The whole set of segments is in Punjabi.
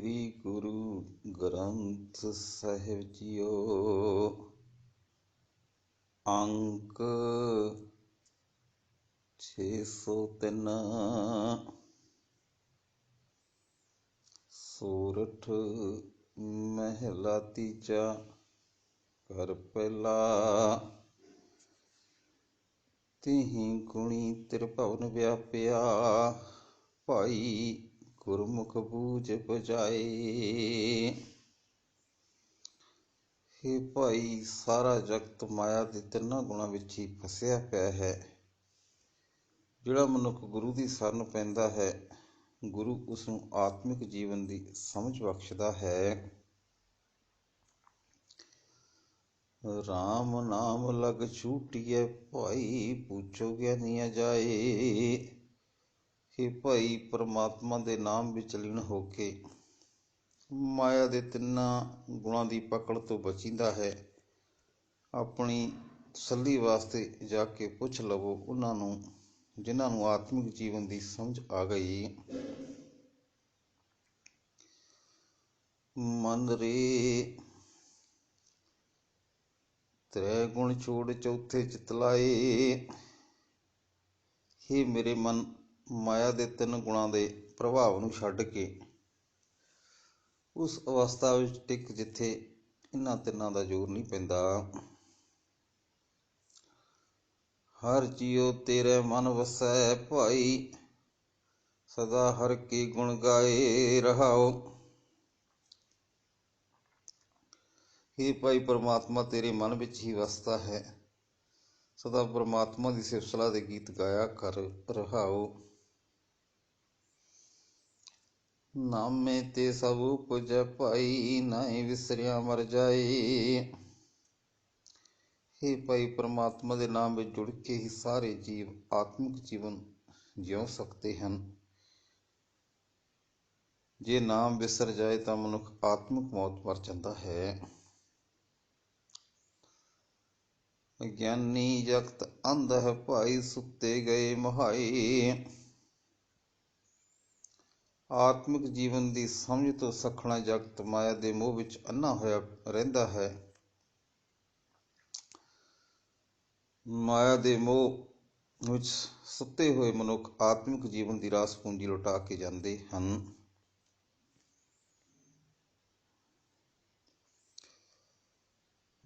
ਸ੍ਰੀ ਗੁਰੂ ਗ੍ਰੰਥ ਸਾਹਿਬ ਜੀਓ। ਅੰਕ 603 ਸੂਰਠ ਮਹਿਲਾ ਤੀਜਾ ਕਰ ਪਹਿਲਾ। ਤਿਹੀ ਗੁਣੀ ਤ੍ਰਿਭਵਨ ਵਿਆਪਿਆ ਭਾਈ ਗੁਰਮੁਖ ਬੂਝ ਬੁਝਾਏ। ਹੇ ਭਾਈ, ਸਾਰਾ ਜਗਤ ਮਾਇਆ ਦੇ ਤਿੰਨਾਂ ਗੁਣਾਂ ਵਿੱਚ ਹੀ ਫਸਿਆ ਪਿਆ ਹੈ। ਜਿਹੜਾ ਮਨੁੱਖ ਗੁਰੂ ਦੀ ਸ਼ਰਨ ਪੈਂਦਾ ਹੈ, ਗੁਰੂ ਉਸ ਨੂੰ ਆਤਮਿਕ ਜੀਵਨ ਦੀ ਸਮਝ ਬਖਸ਼ਦਾ ਹੈ। ਰਾਮ ਨਾਮ ਲਗ ਛੂਟੀਏ ਭਾਈ ਪੁੱਛੋ ਗਿਆਨੀਆ ਜਾਏ। ਕਿ ਭਾਈ ਪਰਮਾਤਮਾ ਦੇ ਨਾਮ ਵਿੱਚ ਲੀਨ ਹੋ ਕੇ ਮਾਇਆ ਦੇ ਤਿੰਨਾਂ ਗੁਣਾਂ ਦੀ ਪਕੜ ਤੋਂ ਬਚਿੰਦਾ ਹੈ, ਆਪਣੀ ਤਸੱਲੀ ਵਾਸਤੇ ਜਾ ਕੇ ਪੁੱਛ ਲਵੋ ਉਹਨਾਂ ਨੂੰ, ਜਿਨ੍ਹਾਂ ਨੂੰ ਆਤਮਿਕ ਜੀਵਨ ਦੀ ਸਮਝ ਆ ਗਈ। ਮਨ ਰੇ ਤ੍ਰੈ ਗੁਣ ਛੋੜ ਚੌਥੇ ਚਿਤ ਲਾਏ, ਹੀ ਮੇਰੇ ਮਨ ਮਾਇਆ ਦੇ ਤਿੰਨ ਗੁਣਾਂ ਦੇ ਪ੍ਰਭਾਵ ਨੂੰ ਛੱਡ ਕੇ ਉਸ ਅਵਸਥਾ ਵਿੱਚ ਟਿਕ ਜਿੱਥੇ ਇਹਨਾਂ ਤਿੰਨਾਂ ਦਾ ਜ਼ੋਰ ਨਹੀਂ ਪੈਂਦਾ। ਹਰ ਜੀਉ ਤੇਰੇ ਮਨ ਵਸੈ ਭਾਈ, ਸਦਾ ਹਰ ਕੀ ਗੁਣ ਗਾਏ ਰਹਾਓ। हे ਭਾਈ, ਪਰਮਾਤਮਾ ਤੇਰੇ ਮਨ ਵਿੱਚ ਹੀ ਵਸਦਾ ਹੈ। ਸਦਾ ਪਰਮਾਤਮਾ ਦੀ ਸਿਫਤਸਲਾ ਦੇ ਗੀਤ ਗਾਇਆ ਕਰ ਰਹਾਓ। ਨਾਮੇ ਤੇ ਸਭ ਉਪਜੈ ਭਾਈ ਨਾਹੀ ਵਿਸਰਿਆ ਮਰ ਜਾਏ। हे ਭਾਈ ਪਰਮਾਤਮਾ ਦੇ ਨਾਮ ਵਿੱਚ ਜੁੜ ਕੇ ਹੀ ਸਾਰੇ ਜੀਵ ਆਤਮਿਕ ਜੀਵਨ ਜਿਉ ਸਕਦੇ ਹਨ। ਜੇ ਨਾਮ ਵਿਸਰ ਜਾਏ ਤਾਂ ਮਨੁੱਖ ਆਤਮਿਕ ਮੌਤ ਮਰ ਜਾਂਦਾ ਹੈ। ਗਿਆਨੀ ਜਗਤ ਅੰਧ ਹੈ ਭਾਈ ਸੁੱਤੇ ਗਏ ਮਹਾਈ। ਆਤਮਿਕ ਜੀਵਨ ਦੀ ਸਮਝ ਤੋਂ ਸਖਣਾ ਜਗਤ ਮਾਇਆ ਦੇ ਮੋਹ ਵਿੱਚ ਅੰਨਾ ਹੋਇਆ ਰਹਿੰਦਾ ਹੈ। ਮਾਇਆ ਦੇ ਮੋਹ ਵਿੱਚ ਸੁੱਤੇ ਹੋਏ ਮਨੁੱਖ ਆਤਮਿਕ ਜੀਵਨ ਦੀ ਰਾਸ ਪੂੰਜੀ ਲੁਟਾ ਕੇ ਜਾਂਦੇ ਹਨ।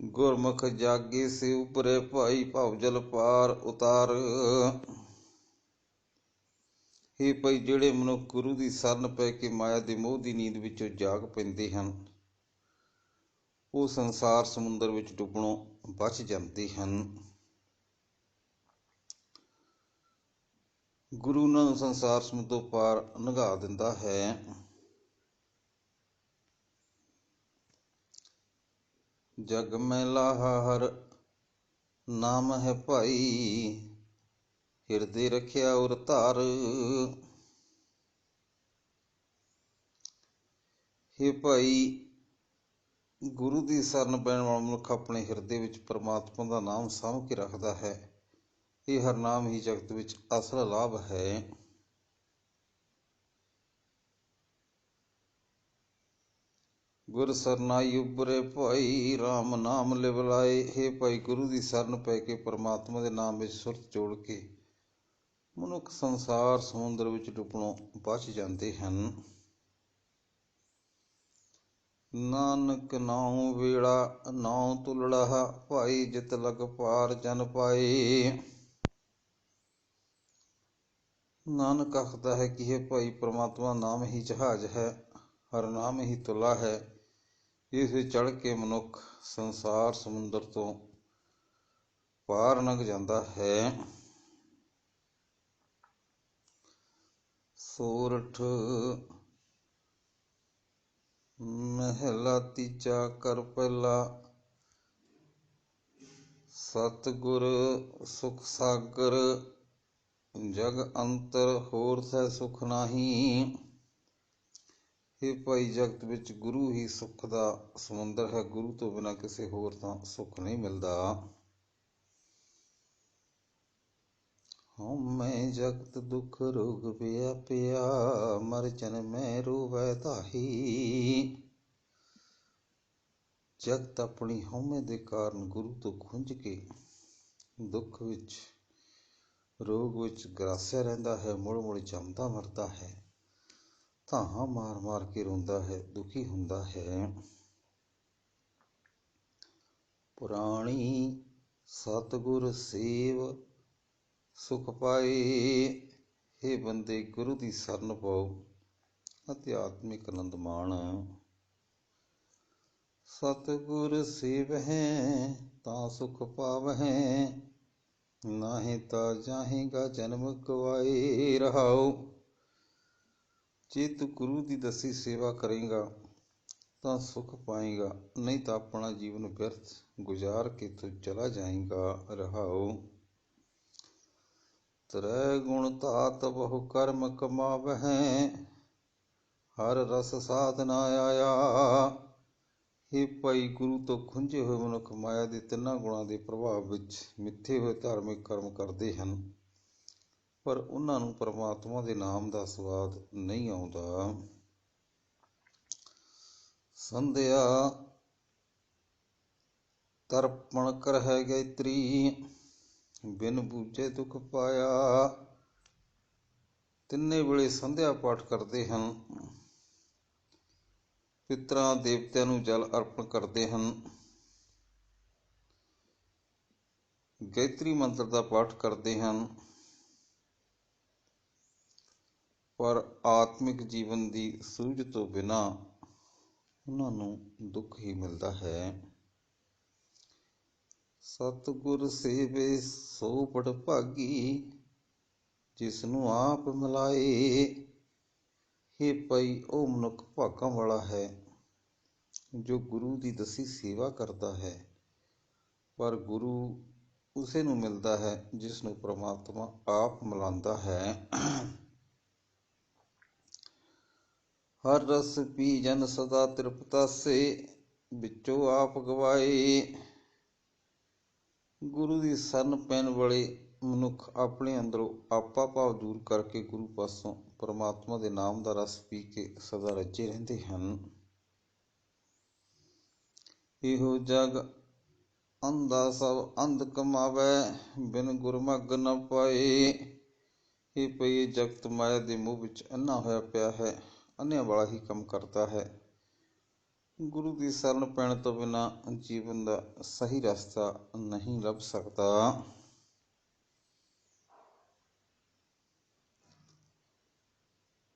ਗੁਰਮੁਖ ਜਾਗੇ ਸੇ ਉਪਰੇ ਭਾਈ ਭਵ ਜਲ ਪਾਰ ਉਤਾਰ। ਹੀ ਭਾਈ, ਜਿਹੜੇ ਮਨੁੱਖ ਗੁਰੂ ਦੀ ਸ਼ਰਨ ਪੈ ਕੇ ਮਾਇਆ ਦੇ ਮੋਹ ਦੀ ਨੀਂਦ ਵਿੱਚੋਂ ਜਾਗ ਪੈਂਦੇ ਹਨ, ਉਹ ਸੰਸਾਰ ਸਮੁੰਦਰ ਵਿੱਚ ਡੁੱਬਣੋਂ ਬਚ ਜਾਂਦੇ ਹਨ। ਗੁਰੂ ਉਹਨਾਂ ਨੂੰ ਸੰਸਾਰ ਸਮੁੰਦਰ ਪਾਰ ਨਗਾ ਦਿੰਦਾ ਹੈ। ਜਗ ਮੈਂ ਲਾਹਾ ਹਰ ਨਾਮ ਹੈ ਭਾਈ ਹਿਰਦੇ ਰੱਖਿਆ ਉਰ ਧਾਰ। ਹੇ ਭਾਈ, ਗੁਰੂ ਦੀ ਸ਼ਰਨ ਪੈਣ ਵਾਲਾ ਮਨੁੱਖ ਆਪਣੇ ਹਿਰਦੇ ਵਿੱਚ ਪਰਮਾਤਮਾ ਦਾ ਨਾਮ ਸਾਂਭ ਕੇ ਰੱਖਦਾ ਹੈ। ਇਹ ਹਰ ਨਾਮ ਹੀ ਜਗਤ ਵਿੱਚ ਅਸਲ ਲਾਭ ਹੈ। ਗੁਰ ਸਰਨਾਈ ਉਬਰੇ ਭਾਈ RAM ਨਾਮ ਲਿਵ ਲਾਏ ਭਾਈ, ਗੁਰੂ ਦੀ ਸ਼ਰਨ ਪੈ ਕੇ ਪਰਮਾਤਮਾ ਦੇ ਨਾਮ ਵਿੱਚ ਸੁਰਤ ਜੋੜ ਕੇ ਮਨੁੱਖ ਸੰਸਾਰ ਸਮੁੰਦਰ ਵਿੱਚ ਡੁੱਬਣੋਂ ਬਚ ਜਾਂਦੇ ਹਨ। ਨਾਨਕ ਨਾਉ ਵੇੜਾ, ਨਾਉ ਤੁਲੜਾ, ਭਾਈ ਜਿਤ ਲਗ ਪਾਰ ਜਨ ਪਾਏ। ਨਾਨਕ ਆਖਦਾ ਹੈ ਕਿ ਇਹ ਭਾਈ, ਪ੍ਰਮਾਤਮਾ ਨਾਮ ਹੀ ਜਹਾਜ਼ ਹੈ, ਹਰ ਨਾਮ ਹੀ ਤੁਲਾ ਹੈ। ਇਸ ਵਿੱਚ ਚੜ ਕੇ ਮਨੁੱਖ ਸੰਸਾਰ ਸਮੁੰਦਰ ਤੋਂ ਪਾਰ ਲੰਘ ਜਾਂਦਾ ਹੈ। ਸੋਰਠ ਮਹਿਲਾ ਤੀਜਾ ਕਰ ਪਹਿਲਾ। ਸਤਿਗੁਰ ਸੁਖ ਸਾਗਰ, ਜਗ ਅੰਤਰ ਹੋਰ ਸੈ ਸੁਖ ਨਾਹੀ। ਇਹ ਭਾਈ ਜਗਤ ਵਿੱਚ ਗੁਰੂ ਹੀ ਸੁੱਖ ਦਾ ਸਮੁੰਦਰ ਹੈ, ਗੁਰੂ ਤੋਂ ਬਿਨਾ ਕਿਸੇ ਹੋਰ ਤਾਂ ਸੁੱਖ ਨਹੀਂ ਮਿਲਦਾ। ਹਉਮੈ ਜਗਤ ਦੁਖ ਰੋਗ ਵਿਆਪਿਆ ਮਰ ਜਨਮੈ ਰੋਵੈ ਤਾਹੀ ਜਗਤ ਆਪਣੀ ਹਉਮੈ ਦੇ ਕਾਰਨ ਗੁਰੂ ਤੋਂ ਖੁੰਝ ਕੇ ਦੁੱਖ ਵਿੱਚ, ਰੋਗ ਵਿੱਚ ਗਰਾਸਿਆ ਰਹਿੰਦਾ ਹੈ, ਮੁੜ ਮੁੜ ਜੰਮਦਾ ਮਰਦਾ ਹੈ। ਧਾਹਾਂ ਮਾਰ ਮਾਰ ਕੇ ਰੋਂਦਾ ਹੈ, ਦੁਖੀ ਹੁੰਦਾ ਹੈ। ਪੁਰਾਣੀ ਸਤਿਗੁਰ ਸੇਵ ਸੁਖ ਪਾਏ। ਇਹ ਬੰਦੇ ਗੁਰੂ ਦੀ ਸ਼ਰਨ ਪਾਓ ਅਧਿਆਤਮਿਕ ਆਨੰਦ ਮਾਣ। ਸਤਿਗੁਰ ਸੇਵਹਿ, ਤਾਂ ਸੁਖ ਪਾਵਹਿ। ਨਾਹੀਂ ਤਾਂ ਜਾਹੇਗਾ ਜਨਮ ਗਵਾਏ ਰਹਾਓ ਜੇ ਤੂੰ ਗੁਰੂ ਦੀ ਦਸੀ ਸੇਵਾ ਕਰੇਗਾ, ਤਾਂ ਸੁਖ ਪਾਏਗਾ। ਨਹੀਂ ਤਾਂ ਆਪਣਾ ਜੀਵਨ ਵਿਅਰਥ ਗੁਜ਼ਾਰ ਕੇ ਤੂੰ ਚਲਾ ਜਾਏਗਾ ਰਹਾਓ ਤ੍ਰੈ ਗੁਣ ਤਾਤ ਬਹੁ ਕਰਮ ਕਮਾਵਹਿ ਹਰ ਰਸ ਸਾਧਨਾ ਆਇਆ। ਇਹ ਭਾਈ ਗੁਰੂ ਤੋਂ ਖੁੰਝੇ ਹੋਏ ਮਨੁੱਖ ਮਾਇਆ ਦੇ ਤਿੰਨਾਂ ਗੁਣਾਂ ਦੇ ਪ੍ਰਭਾਵ ਵਿੱਚ ਮਿੱਥੇ ਹੋਏ ਧਾਰਮਿਕ ਕਰਮ ਕਰਦੇ ਹਨ। ਪਰ ਉਹਨਾਂ ਨੂੰ ਪਰਮਾਤਮਾ ਦੇ ਨਾਮ ਦਾ ਸਵਾਦ ਨਹੀਂ ਆਉਂਦਾ। ਸੰਧਿਆ ਤਰਪਣ ਕਰ ਹੈ ਗੈਤਰੀ ਬਿਨ ਬੂਝੇ ਦੁਖ ਪਾਇਆ। ਤਿੰਨੇ ਵੇਲੇ ਸੰਧਿਆ ਪਾਠ ਕਰਦੇ ਹਨ। ਪਿਤਰਾਂ ਦੇਵਤਿਆਂ ਨੂੰ ਜਲ ਅਰਪਣ ਕਰਦੇ ਹਨ। ਗਾਇਤਰੀ ਮੰਤਰ ਦਾ ਪਾਠ ਕਰਦੇ ਹਨ। ਪਰ ਆਤਮਿਕ ਜੀਵਨ ਦੀ ਸੂਝ ਤੋਂ ਬਿਨਾ ਉਹਨਾਂ ਨੂੰ ਦੁੱਖ ਹੀ ਮਿਲਦਾ ਹੈ। ਸਤਿਗੁਰ ਸੇਵੇ ਸੋ ਬੜ ਭਾਗੀ ਜਿਸ ਨੂੰ ਆਪ ਮਿਲਾਏ। ਹੇ ਭਾਈ, ਉਹ ਮਨੁੱਖ ਭਾਗਾਂ ਵਾਲਾ ਹੈ, ਜੋ ਗੁਰੂ ਦੀ ਦਸੀ ਸੇਵਾ ਕਰਦਾ ਹੈ। ਪਰ ਗੁਰੂ ਉਸੇ ਨੂੰ ਮਿਲਦਾ ਹੈ ਜਿਸ ਨੂੰ ਪ੍ਰਮਾਤਮਾ ਆਪ ਮਿਲਾਉਂਦਾ ਹੈ। ਹਰ ਰਸ ਪੀ ਜਨ ਸਦਾ ਤ੍ਰਿਪਤਾ ਸੇ ਵਿੱਚੋਂ ਆਪ ਗਵਾਏ। ਗੁਰੂ ਦੀ ਸਰਨ ਪੈਣ ਵਾਲੇ ਮਨੁੱਖ ਆਪਣੇ ਅੰਦਰੋਂ ਆਪਾ ਭਾਵ ਦੂਰ ਕਰਕੇ ਗੁਰੂ ਪਾਸੋਂ ਪਰਮਾਤਮਾ ਦੇ ਨਾਮ ਦਾ ਰਸ ਪੀ ਕੇ ਸਦਾ ਰੱਜੇ ਰਹਿੰਦੇ ਹਨ। ਇਹੋ ਜਗ ਅੰਧਾ ਸਭ ਅੰਧ ਕਮਾਵੇ, ਬਿਨ ਗੁਰਮਗ ਨ ਪਾਏ। ਇਹ ਪਈ ਜਗਤ ਮਾਇਆ ਦੇ ਮੂਹ ਵਿੱਚ ਅੰਨਾ ਹੋਇਆ ਪਿਆ ਹੈ ਅੰਨਿਆਂ ਵਾਲਾ ਹੀ ਕੰਮ ਕਰਦਾ ਹੈ। ਗੁਰੂ ਦੀ ਸ਼ਰਨ ਪੈਣ ਤੋਂ ਬਿਨਾ ਜੀਵਨ ਦਾ ਸਹੀ ਰਸਤਾ ਨਹੀਂ ਲੱਭ ਸਕਦਾ।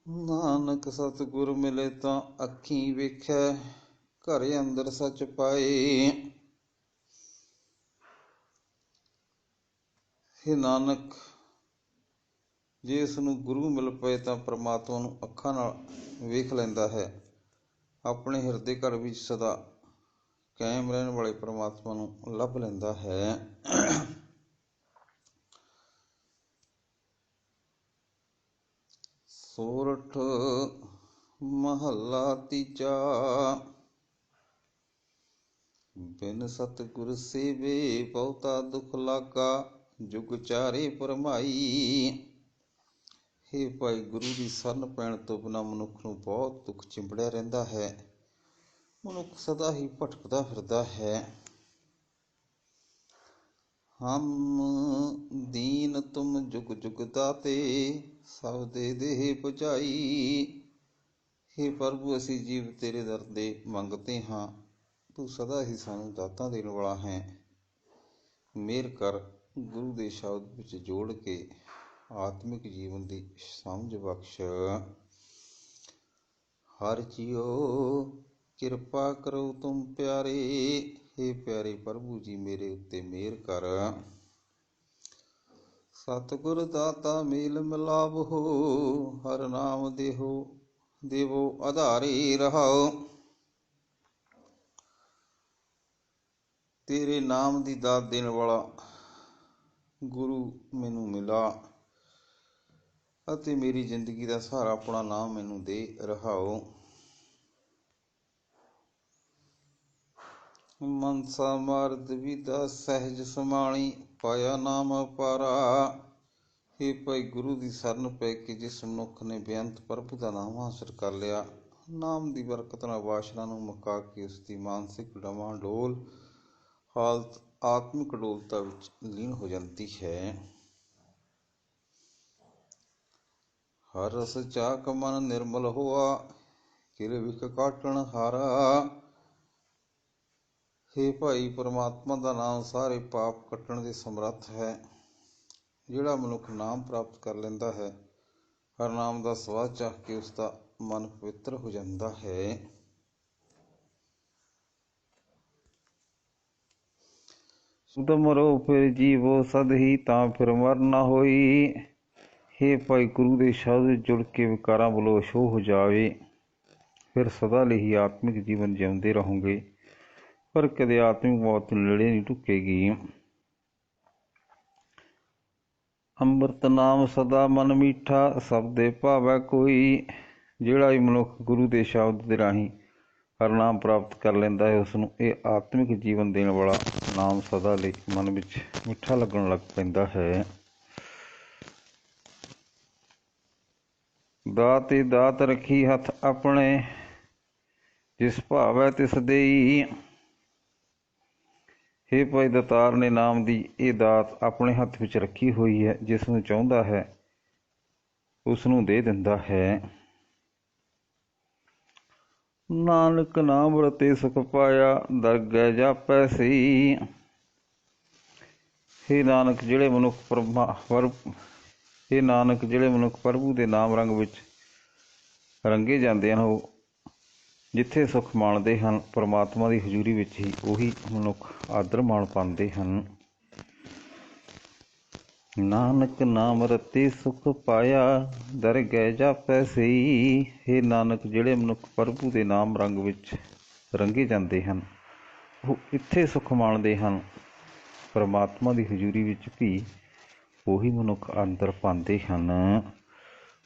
ਨਾਨਕ ਸਤਿਗੁਰ ਮਿਲੇ ਤਾਂ ਅੱਖੀਂ ਵੇਖੈ, ਘਰ ਅੰਦਰ ਸੱਚ ਪਾਏ। हे ਨਾਨਕ, ਜੇ ਇਸ ਨੂੰ ਗੁਰੂ ਮਿਲ ਪਏ ਤਾਂ ਪ੍ਰਮਾਤਮਾ ਨੂੰ ਅੱਖਾਂ ਨਾਲ ਵੇਖ ਲੈਂਦਾ ਹੈ। ਆਪਣੇ ਹਿਰਦੇ ਘਰ ਵਿੱਚ ਸਦਾ ਕਾਇਮ ਰਹਿਣ ਵਾਲੇ ਪ੍ਰਮਾਤਮਾ ਨੂੰ ਲੱਭ ਲੈਂਦਾ ਹੈ। ਸੋਰਠ ਮਹੱਲਾ ਤੀਜਾ। ਬਿਨ ਸਤਿਗੁਰ ਸੇਵੇ ਬਹੁਤਾ ਦੁਖ ਲਾਗਾ, ਜੁਗ ਚਾਰੇ ਪਰਮਾਈ हे ਭਾਈ ਗੁਰੂ ਦੀ ਸ਼ਰਨ ਪੈਣ ਤੋਂ ਬਿਨਾਂ ਮਨੁੱਖ ਨੂੰ ਬਹੁਤ ਦੁੱਖ ਚਿੰਬੜਿਆ ਰਹਿੰਦਾ ਹੈ। ਮਨੁੱਖ ਸਦਾ ਹੀ ਭਟਕਦਾ ਫਿਰਦਾ ਹੈ। ਹਮ ਦੀਨ ਤੁਮ ਜੁਗ ਜੁਗ ਦਾਤੇ, ਸਭ ਦੇ ਦੇਹ ਪੁਜਾਈ हे ਪ੍ਰਭੂ, ਅਸੀਂ ਜੀਵ ਤੇਰੇ ਦਰ ਦੇ ਮੰਗਤੇ ਹਾਂ। ਤੂੰ ਸਦਾ ਹੀ ਸਾਨੂੰ ਦਾਤਾਂ ਦੇਣ ਵਾਲਾ ਹੈ। ਮੇਰ ਕਰ ਗੁਰੂ ਦੇ ਸ਼ਬਦ ਵਿੱਚ ਜੋੜ ਕੇ। ਆਤਮਿਕ ਜੀਵਨ ਦੀ ਸਮਝ ਬਖਸ਼। ਹਰ ਜੀਓ ਕਿਰਪਾ ਕਰੋ ਤੁਮ ਪਿਆਰੇ। हे ਪਿਆਰੇ ਪ੍ਰਭੂ ਜੀ, ਮੇਰੇ ਉੱਤੇ ਮਿਹਰ ਕਰ। ਸਤਿਗੁਰ ਦਾਤਾ ਮੇਲ ਮਿਲਾਵ ਹੋ, ਹਰ ਨਾਮ ਦੇਹੋ, ਦੇਵੋ ਆਧਾਰੀ ਰਹਾਓ। ਤੇਰੇ ਨਾਮ ਦੀ ਦਾਤ ਦੇਣ ਵਾਲਾ ਗੁਰੂ ਮੈਨੂੰ ਮਿਲਾ। ਅਤੇ ਮੇਰੀ ਜ਼ਿੰਦਗੀ ਦਾ ਸਹਾਰਾ ਆਪਣਾ ਨਾਮ ਮੈਨੂੰ ਦੇ ਰਹਾਓ। ਮਨਸਾ ਮਰਦ ਵਿਦਾ ਸਹਿਜ ਸਮਾਣੀ, ਪਾਇਆ ਨਾਮ ਪਾਰਾ ਇਹ ਭਾਈ ਗੁਰੂ ਦੀ ਸ਼ਰਨ ਪੈ ਕੇ ਜਿਸ ਮਨੁੱਖ ਨੇ ਬੇਅੰਤ ਪ੍ਰਭੂ ਦਾ ਨਾਮ ਹਾਸਲ ਕਰ ਲਿਆ, ਨਾਮ ਦੀ ਬਰਕਤ ਨਾਲ ਵਾਸ਼ਨਾ ਨੂੰ ਮੁਕਾ ਕੇ ਉਸ ਦੀ ਮਾਨਸਿਕ ਡੋਲ, ਹਾਲਤ ਆਤਮਿਕ ਡੋਲਤਾ ਵਿੱਚ ਲੀਨ ਹੋ ਜਾਂਦੀ ਹੈ। ਹਰ ਚਾਕ ਮਨ ਨਿਰਮਲ ਹੋਆ ਕਿਲ ਵਿਖ ਕਾਟਣ ਹਾਰਾ। ਹੇ ਭਾਈ, ਪਰਮਾਤਮਾ ਦਾ ਨਾਮ ਸਾਰੇ ਪਾਪ ਕੱਟਣ ਦੇ ਸਮਰੱਥ ਹੈ। ਜਿਹੜਾ ਮਨੁੱਖ ਨਾਮ ਪ੍ਰਾਪਤ ਕਰ ਲੈਂਦਾ ਹੈ, ਹਰ ਨਾਮ ਦਾ ਸਵਾਦ ਚਾਹ ਕੇ ਉਸ ਦਾ ਮਨ ਪਵਿੱਤਰ ਹੋ ਜਾਂਦਾ ਹੈ। ਸੁਦਮਰੋ ਫਿਰ ਜੀਵੋ ਸਦ ਹੀ ਤਾਂ ਫਿਰ ਮਰ ਨਾ ਹੋਈ। ਹੇ ਭਾਈ ਗੁਰੂ ਦੇ ਸ਼ਬਦ ਜੁੜ ਕੇ ਵਿਕਾਰਾਂ ਵੱਲੋਂ ਸ਼ੋਹ ਹੋ ਜਾਵੇ, ਫਿਰ ਸਦਾ ਲਈ ਹੀ ਆਤਮਿਕ ਜੀਵਨ ਜਿਉਂਦੇ ਰਹੋਗੇ। ਪਰ ਕਦੇ ਆਤਮਿਕ ਮੌਤ ਨੇੜੇ ਨਹੀਂ ਟੁੱਕੇਗੀ ਅੰਮ੍ਰਿਤ ਨਾਮ ਸਦਾ ਮਨ ਮੀਠਾ, ਸਭ ਦੇ ਭਾਵੈ ਕੋਈ। ਜਿਹੜਾ ਵੀ ਮਨੁੱਖ ਗੁਰੂ ਦੇ ਸ਼ਬਦ ਦੇ ਰਾਹੀਂ ਹਰ ਪ੍ਰਾਪਤ ਕਰ ਲੈਂਦਾ ਹੈ ਉਸ ਨੂੰ ਇਹ ਆਤਮਿਕ ਜੀਵਨ ਦੇਣ ਵਾਲਾ ਨਾਮ ਸਦਾ ਲਈ ਮਨ ਵਿੱਚ ਮਿੱਠਾ ਲੱਗਣ ਲੱਗ ਪੈਂਦਾ ਹੈ। ਦਾਤੇ ਦਾਤ ਰੱਖੀ ਹੱਥ ਆਪਣੇ, ਜਿਸ ਭਾਵੈ ਤਿਸ ਦੇਈ। ਹੇ ਭਾਈ ਦਤਾਰ ਨੇ ਨਾਮ ਦੀ, ਇਹ ਦਾਤ ਆਪਣੇ ਹੱਥ ਵਿੱਚ ਰੱਖੀ ਹੋਈ ਹੈ, ਜਿਸ ਨੂੰ ਚਾਹੁੰਦਾ ਹੈ, ਉਸ ਨੂੰ ਦੇ ਦਿੰਦਾ ਹੈ। ਨਾਨਕ ਨਾਮ ਵਰਤੇ ਸੁਖ ਪਾਇਆ, ਦਰਗਹਿ ਜਾਪੈ ਸੀ ਹੇ ਨਾਨਕ ਜਿਹੜੇ ਮਨੁੱਖ ਪਰਮਾ ਇਹ ਨਾਨਕ ਜਿਹੜੇ ਮਨੁੱਖ ਪ੍ਰਭੂ ਦੇ ਨਾਮ ਰੰਗ ਵਿੱਚ ਰੰਗੇ ਜਾਂਦੇ ਹਨ ਉਹ, ਜਿੱਥੇ ਸੁੱਖ ਮਾਣਦੇ ਹਨ, ਪਰਮਾਤਮਾ ਦੀ ਹਜ਼ੂਰੀ ਵਿੱਚ ਹੀ ਉਹੀ ਮਨੁੱਖ ਆਦਰ ਮਾਣ ਪਾਉਂਦੇ ਹਨ। ਨਾਨਕ ਨਾਮ ਰਤੇ ਸੁਖ ਪਾਇਆ ਦਰ ਦਰਗਹਿ ਜਾਪੈ ਸਈ हे ਨਾਨਕ, ਜਿਹੜੇ ਮਨੁੱਖ ਪ੍ਰਭੂ ਦੇ ਨਾਮ ਰੰਗ ਵਿੱਚ ਰੰਗੇ ਜਾਂਦੇ ਹਨ, ਉਹ ਇੱਥੇ ਸੁਖ ਮਾਣਦੇ ਹਨ। ਪਰਮਾਤਮਾ ਦੀ ਹਜ਼ੂਰੀ ਵਿੱਚ ਵੀ ਉਹੀ ਮਨੁੱਖ ਅੰਦਰ ਪਾਉਂਦੇ ਹਨ।